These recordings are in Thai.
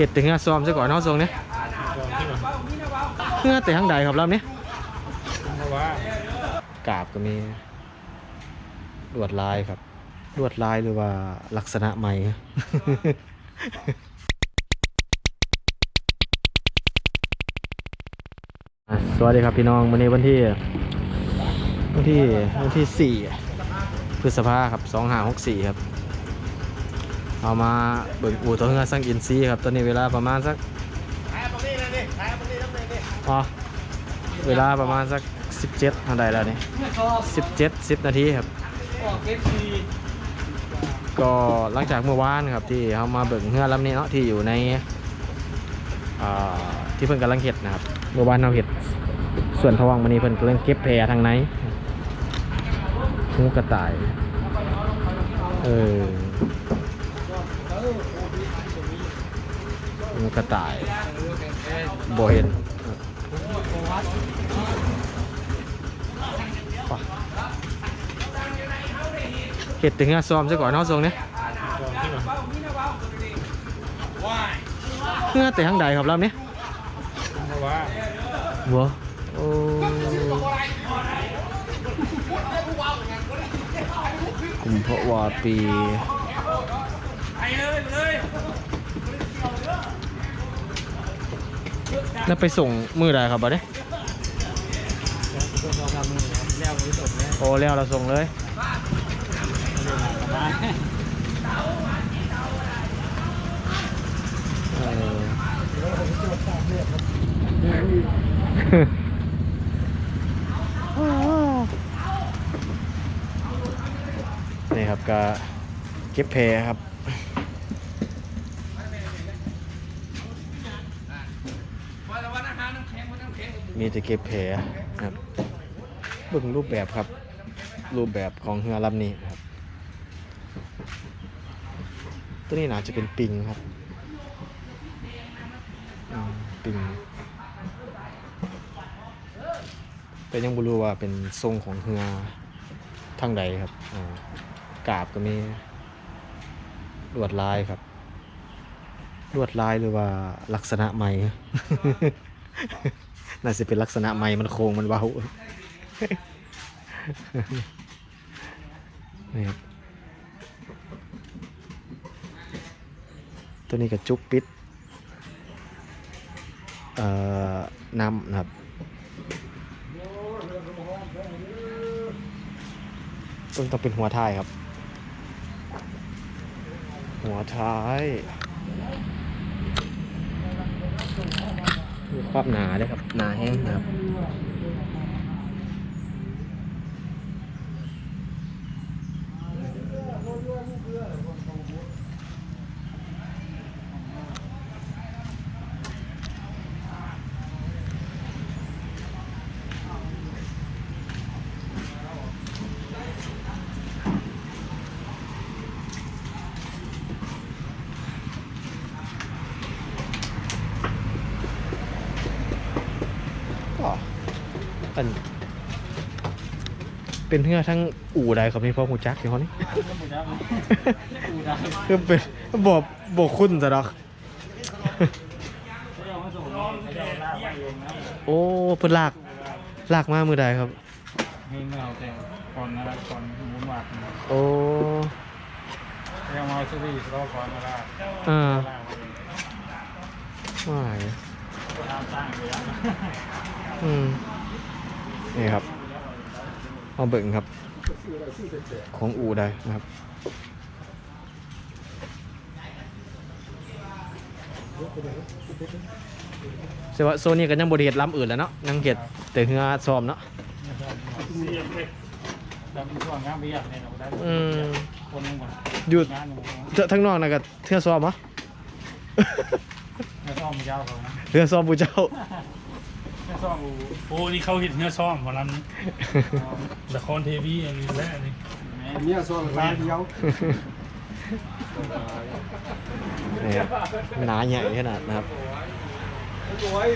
เห็ดแต่เงาซ้อมซะก่อนเนาะทรงเนี้ยเงาแต่ทางใดครับรอบนี้เพราะว่ากาบก็มีลวดลายครับลวดลายหรือว่าลักษณะใหม่สวัสดีครับพี่น้องวันนี้วันที่วันที่วันที่สี่พฤษภาครับสองห้าหกสี่ครับ เอามาเบิ่งอู่ตัวเงือสร้างอินซีย์ครับตอนนี้เวลาประมาณสักอ๋อเวลาประมาณสักสิบเจ็ดทันใดแล้วนี่สิบเจ็ดสิบนาทีครับ ก็หลังจากเมื่อวานครับที่เขามาเบิ่งเรือลำนี้เนาะที่อยู่ในอ่าที่เพิ่นกำลังเห็ดนะครับ เมื่อวานเราเห็ดส่วนทวงมันนี้เพิ่นกำลังเก็บแพรทางไหนหูกระต่าย เออหู กระต่ายบเห็นเห็ดถึงงาซ้อมซะก่อนเนาะทรงเนี้ยเงื่อแต่ทางใดครับรอบนี้วัวโอ้กุมภาวาปี แล้วไปส่งมือใดครับบัดนี้ตัวเราทำมือแล้วบริสุทธิ์แล้วโอ้แล้วเราส่งเลยนี่ครับก็เก็บแพครับ มีต่เก็บแผลครับเบิ่งรูปแบบครับ รูปแบบของเรือลำนี้ครับ ตัวนี้น่าจะเป็นปิงครับปิงแต่ยังบ่รู้ว่าเป็นทรงของเรือทางใดครับกาบก็มีลวดลายครับลวดลายหรือว่าลักษณะใหม่ น่าจะเป็นลักษณะใหม่มันโค้งมันเบานี่ครับตัวนี้กับจุกปิดเอ่อน้ำนะครับ ต้องต้องเป็นหัวท้ายครับ หัวท้าย ความหนาด้วยครับ หนาแห้งครับ อัน เป็นเพื่อทั้งอู่ใดครับนี่พ่อหูจักอยู่เขานี่ก็หมดแล้วอูดาคือเป็นบอกบอกคุณซะดอกเขาเอามาส่งเขาจะเอาลากมาเองนะโอ้เพิ่นลากลากมามือใดครับเฮงเอาแต่ก่อนนะก่อนหมุนหวัดโอ้ยังมาซื้อดีรอก่อนมาลากอ่าลากมาเองว่ายก็ทำสร้างเลยอะอืม นี่ครับมาเบิ่งครับ ของอู่ใดนะครับเสียว่าโซนนี้ก็ยังบริเหตุล้ำอื่นแล้วเนาะยังเห็ดแต่เฮือซ้อมเนาะดำช่วงงานเบียร์เนี่ยเราได้อืมคนนึงก่อนหยุดงานหนึ่งเถอะทั้งนอกนะก็เทือซ้อมเหรอไม่ซ่อมยาวเขานะเทือซ้อมผู้เจ้า ไม่ซ่อมอูโอ้นี่เขาเห็นเนื้อซ่อมวันนั้นละครเทวีอันนี้แรกนี่เนี่ยซ่อมตาเดียวนี่ครับหนาใหญ่ขนาดนะครับสวย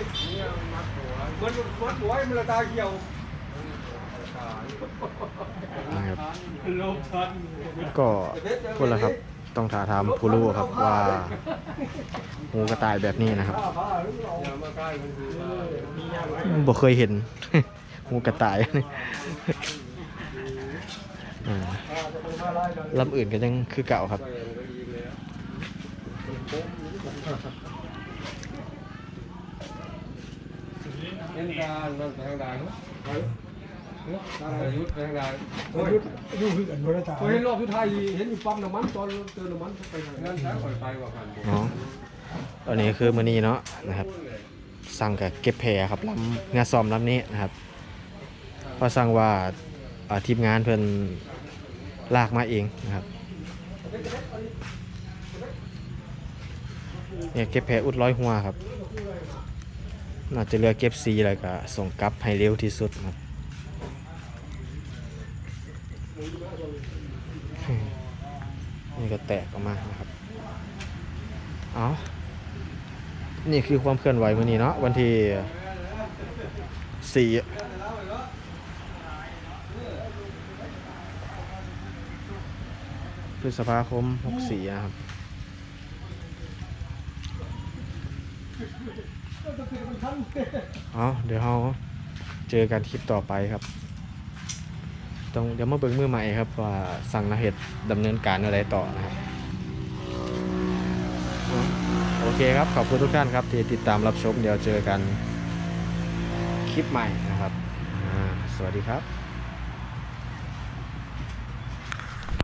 มันมันสวยมันละตาเขียวนะครับโลกชันก็คนละครับ ต้องถาถามผู้รู้ครับว่างูกระต่ายแบบนี้นะครับอกล้มันคือบ่เคยเห็น งูกระต่ายลำอื่นก็ยังคือเก่าครับเล่นการนั่นทางใดเนาะทางยุทธทางใดโอ้ยดูคือกันบริษัทเคยเห็นรอบสุดท้ายเห็นอยู่ปั๊มน้ำมันตอนเติมน้ำมันไปทางนั้นใช้คอยไปว่ากันเนาะอันนี้คือมื้อนี้เนาะนะครับ สั่งกับเก็บแพรครับลำงานซ้อมลำนี้นะครับเพอสั่งว่าอ่าทีมงานเพิ่นลากมาเองนะครับเนี่ยเก็บแพรอุดร้อยหัวครับ น่าจะเหลือเก็บซีแล้วก็ส่งกลับให้เร็วที่สุดครับ นี่ก็แตกออกมานะครับ เอานี่คือความเคลื่อนไหววันนี้เนาะวันที่สี่พฤษภาคม64นะครับเอาเดี๋ยวเราเจอกันคลิปต่อไปครับ ต้องเดี๋ยวมาเบิ่งมือใหม่ครับว่าสั่งนาเหตุดำเนินการอะไรต่อนะครับโอเคครับ ขอบคุณทุกท่านครับ ที่ติดตามรับชมเดี๋ยวเจอกันคลิปใหม่นะครับ สวัสดีครับ